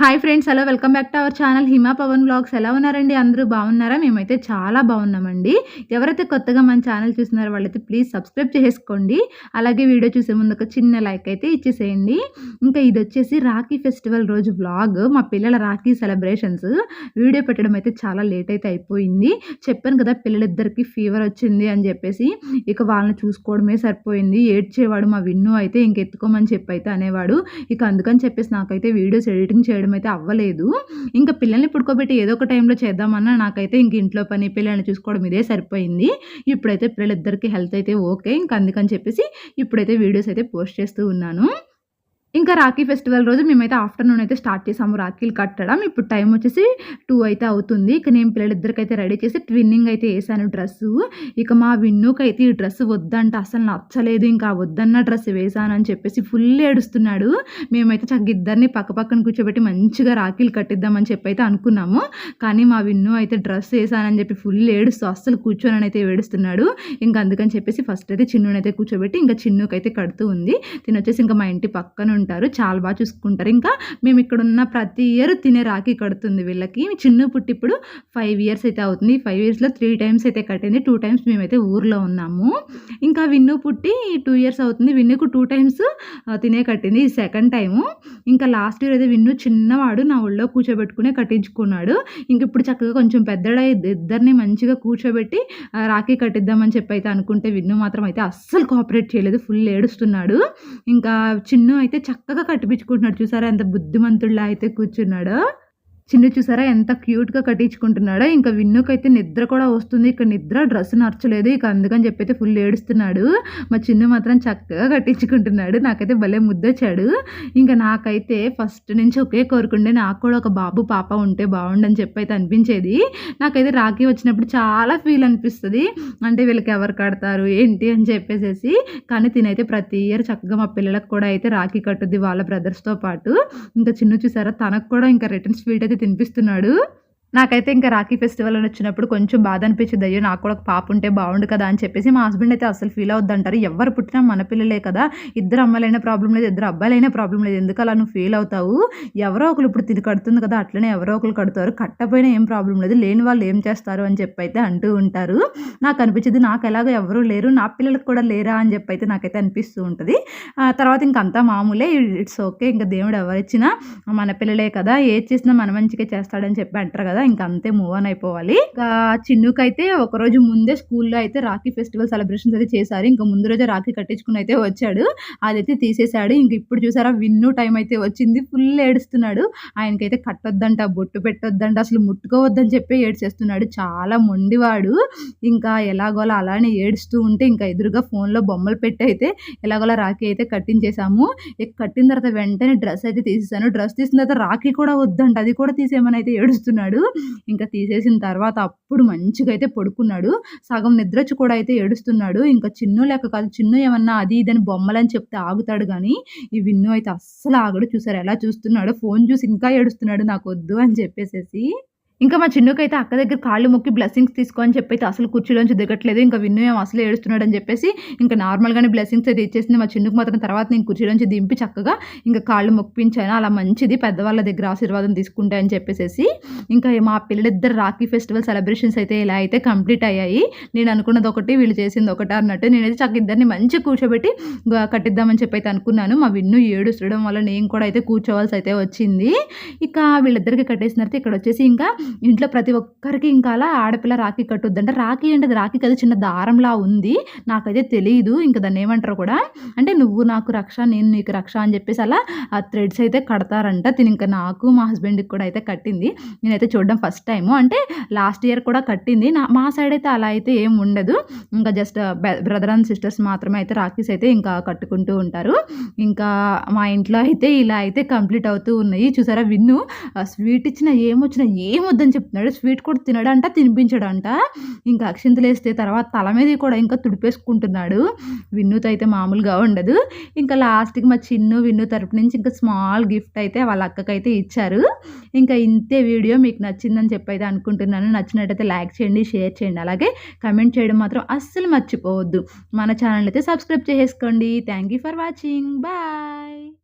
Hi friends hello welcome back to our channel Hima Pavan vlogs ఎలా ఉన్నారండి? అందరూ బాగున్నారా? మేమైతే చాలా బాగున్నామండి. ఎవరైతే కొత్తగా మన ఛానల్ చూస్తున్నారో వాళ్ళైతే ప్లీజ్ సబ్స్క్రైబ్ చేసుకోండి అలాగే వీడియో చూసే ముందు ఒక చిన్న లైక్ అయితే ఇచ్చేసేయండి. ఇంకా ఇది వచ్చేసి రాఖీ ఫెస్టివల్ రోజు బ్లాగ్ మా పిల్లల రాఖీ సెలబ్రేషన్స్ వీడియో పెట్టడం అయితే చాలా లేట్ అయితే అయిపోయింది. చెప్పాను కదా పిల్లలిద్దరికి ఫీవర్ వచ్చింది అని చెప్పేసి. ఇక వాళ్ళని చూసుకోవడమే సరిపోయింది. ఏడ్చేవాడు మా విన్ను అయితే ఇంకెత్తుకోమని చెప్పి అయితే అనేవాడు. ఇక అందుకని చెప్పేసి నాకైతే వీడియోస్ ఎడిటింగ్ చేయడం అయితే అవ్వలేదు. ఇంకా పిల్లల్ని పుడుకోబెట్టి ఏదో ఒక టైంలో చేద్దామన్నా నాకైతే ఇంక ఇంట్లో పని పిల్లల్ని చూసుకోవడం ఇదే సరిపోయింది. ఇప్పుడైతే పిల్లలిద్దరికి హెల్త్ అయితే ఓకే. ఇంక అందుకని చెప్పేసి ఇప్పుడైతే వీడియోస్ అయితే పోస్ట్ చేస్తూ ఉన్నాను. ఇంకా రాఖీ ఫెస్టివల్ రోజు మేమైతే ఆఫ్టర్నూన్ అయితే స్టార్ట్ చేసాము. రాఖీలు కట్టడం. ఇప్పుడు టైం వచ్చేసి టూ అయితే అవుతుంది. ఇక నేను పిల్లలిద్దరికైతే రెడీ చేసి ట్విన్నింగ్ అయితే వేసాను డ్రెస్సు. ఇక మా విన్నుకి అయితే ఈ డ్రెస్ వద్దంట. అసలు నచ్చలేదు. ఇంకా వద్దన్న డ్రెస్ వేసానని చెప్పేసి ఫుల్ ఏడుస్తున్నాడు. మేమైతే చక్కగా ఇద్దరిని పక్క పక్కన కూర్చోబెట్టి మంచిగా రాఖీలు కట్టిద్దామని చెప్పి అయితే అనుకున్నాము. కానీ మా విన్ను అయితే డ్రెస్ వేసానని చెప్పి ఫుల్ ఏడుస్తూ అస్సలు కూర్చొని అయితే ఏడుస్తున్నాడు. ఇంకా అందుకని చెప్పేసి ఫస్ట్ అయితే చిన్నునైతే కూర్చోబెట్టి ఇంకా చిన్నుకైతే కడుతూ ఉంది. తినొచ్చేసి ఇంకా మా ఇంటి పక్కన ఉంటారు చాలా బాగా చూసుకుంటారు. ఇంకా మేము ఇక్కడ ఉన్న ప్రతి ఇయర్ తినే రాఖీ కడుతుంది వీళ్ళకి. చిన్న పుట్టి ఇప్పుడు ఫైవ్ ఇయర్స్ అయితే అవుతుంది. ఫైవ్ ఇయర్స్లో త్రీ టైమ్స్ అయితే కట్టింది. టూ టైమ్స్ మేమైతే ఊర్లో ఉన్నాము. ఇంకా విన్ను పుట్టి టూ ఇయర్స్ అవుతుంది. విన్నుకు టూ టైమ్స్ తినే కట్టింది. ఈ సెకండ్ టైము ఇంకా లాస్ట్ ఇయర్ అయితే విన్ను చిన్నవాడు నా ఒళ్ళో కూర్చోబెట్టుకునే కట్టించుకున్నాడు. ఇంక ఇప్పుడు చక్కగా కొంచెం పెద్దడై ఇద్దరిని మంచిగా కూర్చోబెట్టి రాఖీ కట్టిద్దామని చెప్పి అయితే అనుకుంటే విన్ను మాత్రం అయితే అస్సలు కోఆపరేట్ చేయలేదు. ఫుల్ ఏడుస్తున్నాడు. ఇంకా చిన్ను అయితే చక్కగా కట్టిపించుకుంటున్నాడు. చూసారా ఎంత బుద్ధిమంతుడిలా అయితే కూర్చున్నాడో. చిన్ను చూసారా ఎంత క్యూట్గా కట్టించుకుంటున్నాడో ఇంకా విన్నుకైతే నిద్ర కూడా వస్తుంది ఇక నిద్ర డ్రెస్ నచ్చలేదు ఇక అందుకని చెప్పి అయితే ఫుల్ ఏడుస్తున్నాడు. మా చిన్ను మాత్రం చక్కగా కట్టించుకుంటున్నాడు నాకైతే భలే ముద్దొచ్చాడు. ఇంకా నాకైతే ఫస్ట్ నుంచి ఒకే కోరుకుండే నాకు కూడా ఒక బాబు పాప ఉంటే బాగుండని చెప్పి అయితే అనిపించేది. నాకైతే రాఖీ వచ్చినప్పుడు చాలా ఫీల్ అనిపిస్తుంది. అంటే వీళ్ళకి ఎవరు కడతారు ఏంటి అని చెప్పేసేసి. కానీ తినైతే ప్రతి ఇయర్ చక్కగా మా పిల్లలకు కూడా అయితే రాఖీ కట్టుద్ది వాళ్ళ బ్రదర్స్తో పాటు. ఇంకా చిన్ను చూసారా తనకు కూడా ఇంకా రిటర్న్ స్వీట్ అయితే తినిపిస్తున్నాడు. నాకైతే ఇంకా రాఖీ ఫెస్టివల్ అని వచ్చినప్పుడు కొంచెం బాధ అనిపించింది అయ్యో నాకు కూడా ఒక పాప ఉంటే బాగుండు కదా అని చెప్పేసి మా హస్బెండ్ అయితే అసలు ఫీల్ అవుద్దంటారు. ఎవరు పుట్టినా మన పిల్లలే కదా. ఇద్దరు అమ్మాయిలైనా ప్రాబ్లం లేదు ఇద్దరు అబ్బాయిలైనా ప్రాబ్లం లేదు. ఎందుకు అలా నువ్వు ఫీల్ అవుతావు? ఎవరో ఒకరు ఇప్పుడు తిని కడుతుంది కదా అట్లనే ఎవరో ఒకరు కడతారు. కట్టపోయినా ఏం ప్రాబ్లం లేదు. లేని వాళ్ళు ఏం చేస్తారు అని చెప్పి అయితే అంటూ ఉంటారు. నాకు అనిపించింది నాకు ఎలాగో ఎవరు లేరు. నా పిల్లలకు కూడా లేరా అని చెప్పి అయితే నాకైతే అనిపిస్తూ ఉంటుంది. తర్వాత ఇంకంతా మామూలే. ఇట్స్ ఓకే ఇంకా దేవుడు ఎవరిచ్చినా మన పిల్లలే కదా. ఏది చేసినా మన మంచిగా చేస్తాడని చెప్పి అంటారు కదా. కదా ఇంకా అంతే మూవ్ ఆన్ అయిపోవాలి. ఇంకా చిన్నుకైతే ఒకరోజు ముందే స్కూల్లో అయితే రాఖీ ఫెస్టివల్ సెలబ్రేషన్స్ అయితే చేశారు. ఇంకా ముందు రోజే రాఖీ కట్టించుకుని అయితే వచ్చాడు. అదైతే తీసేశాడు. ఇంక ఇప్పుడు చూసారా విన్ను టైం అయితే వచ్చింది. ఫుల్ ఏడుస్తున్నాడు. ఆయనకైతే కట్టొద్దంట బొట్టు పెట్టొద్దంట అసలు ముట్టుకోవద్దని చెప్పి ఏడ్చేస్తున్నాడు. చాలా మొండివాడు. ఇంకా ఎలాగోలా అలానే ఏడుస్తూ ఉంటే ఇంకా ఎదురుగా ఫోన్లో బొమ్మలు పెట్టి అయితే ఎలాగోలా రాఖీ అయితే కట్టించేసాము కట్టిన తర్వాత వెంటనే డ్రెస్ అయితే తీసేసాను డ్రెస్ తీసిన తర్వాత రాఖీ కూడా వద్దంట. అది కూడా తీసేయమని అయితే ఏడుస్తున్నాడు. ఇంకా తీసేసిన తర్వాత అప్పుడు మంచిగా అయితే పడుకున్నాడు. సగం నిద్రొచ్చి కూడా అయితే ఏడుస్తున్నాడు. ఇంకా చిన్ను లెక్క కాదు. చిన్ను ఏమన్నా అది ఇదని బొమ్మలని చెప్తే ఆగుతాడు కానీ ఈ విన్ను అయితే అస్సలు ఆగడు. చూసారు? ఎలా చూస్తున్నాడు? ఫోన్ చూసి ఇంకా ఏడుస్తున్నాడు. నాకు వద్దు అని చెప్పేసేసి ఇంకా మా చిన్నుకైతే అక్క దగ్గర కాళ్ళు మొక్కి బ్లెస్సింగ్స్ తీసుకో అని చెప్పి అసలు కుర్చీలోంచి దిగట్లేదు. ఇంకా విన్ను ఏం అసలు ఏడుస్తున్నాడు అని చెప్పేసి ఇంకా నార్మల్గానే బ్లెస్సింగ్స్ అయితే ఇచ్చేసింది. మా చిన్నుకు మాత్రం తర్వాత నేను కుర్చీలోంచి దింపి చక్కగా ఇంకా కాళ్ళు మొక్కించాను. అలా మంచిది పెద్దవాళ్ళ దగ్గర ఆశీర్వాదం తీసుకుంటే అని చెప్పేసి ఇంకా మా పిల్లలిద్దరు రాఖీ ఫెస్టివల్ సెలబ్రేషన్స్ అయితే ఇలా అయితే కంప్లీట్ అయ్యాయి. నేను అనుకున్నది ఒకటి వీళ్ళు చేసింది ఒకటి అన్నట్టు నేనైతే చక్క ఇద్దరిని మంచిగా కూర్చోబెట్టి కట్టిద్దామని చెప్పి అయితే అనుకున్నాను. మా విన్ను ఏడుస్తుండడం వల్ల నేను కూడా అయితే కూర్చోవాల్సి అయితే వచ్చింది. ఇక వీళ్ళిద్దరికి కట్టేసిన తర్వాత ఇక్కడ వచ్చేసి ఇంకా ఇంట్లో ప్రతి ఒక్కరికి ఇంకా అలా ఆడపిల్ల రాఖీ కట్టుద్దంటే. రాఖీ అంటే రాఖీ కదా చిన్న దారంలా ఉంది. నాకైతే తెలియదు ఇంకా దాన్ని ఏమంటారు కూడా? అంటే నువ్వు నాకు రక్ష నేను నీకు రక్ష అని చెప్పేసి అలా ఆ థ్రెడ్స్ అయితే కడతారంట. తిని ఇంకా నాకు మా హస్బెండ్కి కూడా అయితే కట్టింది. నేనైతే చూడడం ఫస్ట్ టైము. అంటే లాస్ట్ ఇయర్ కూడా కట్టింది. నా మా సైడ్ అయితే అలా అయితే ఏం ఉండదు. ఇంకా జస్ట్ బ్రదర్ అండ్ సిస్టర్స్ మాత్రమే అయితే రాఖీస్ అయితే ఇంకా కట్టుకుంటూ ఉంటారు. ఇంకా మా ఇంట్లో అయితే ఇలా అయితే కంప్లీట్ అవుతూ ఉన్నాయి. చూసారా విన్ను? స్వీట్ ఇచ్చిన ఏమొచ్చినా ఏమొద్దు. తినొద్దని చెప్తున్నాడు. స్వీట్ కూడా తినడంట తినిపించడంట. ఇంకా అక్షింతలు వేస్తే తర్వాత తల మీద కూడా ఇంకా తుడిపేసుకుంటున్నాడు. విన్నుతో అయితే మామూలుగా ఉండదు. ఇంకా లాస్ట్కి మా చిన్ను విన్ను తరపు నుంచి ఇంకా స్మాల్ గిఫ్ట్ అయితే వాళ్ళ అక్కకైతే ఇచ్చారు. ఇంకా ఇంతే వీడియో మీకు నచ్చిందని చెప్పి అయితే అనుకుంటున్నాను. నచ్చినట్టయితే లైక్ చేయండి షేర్ చేయండి. అలాగే కమెంట్ చేయడం మాత్రం అస్సలు మర్చిపోవద్దు. మన ఛానల్ అయితే సబ్స్క్రైబ్ చేసుకోండి thank you for watching. Bye.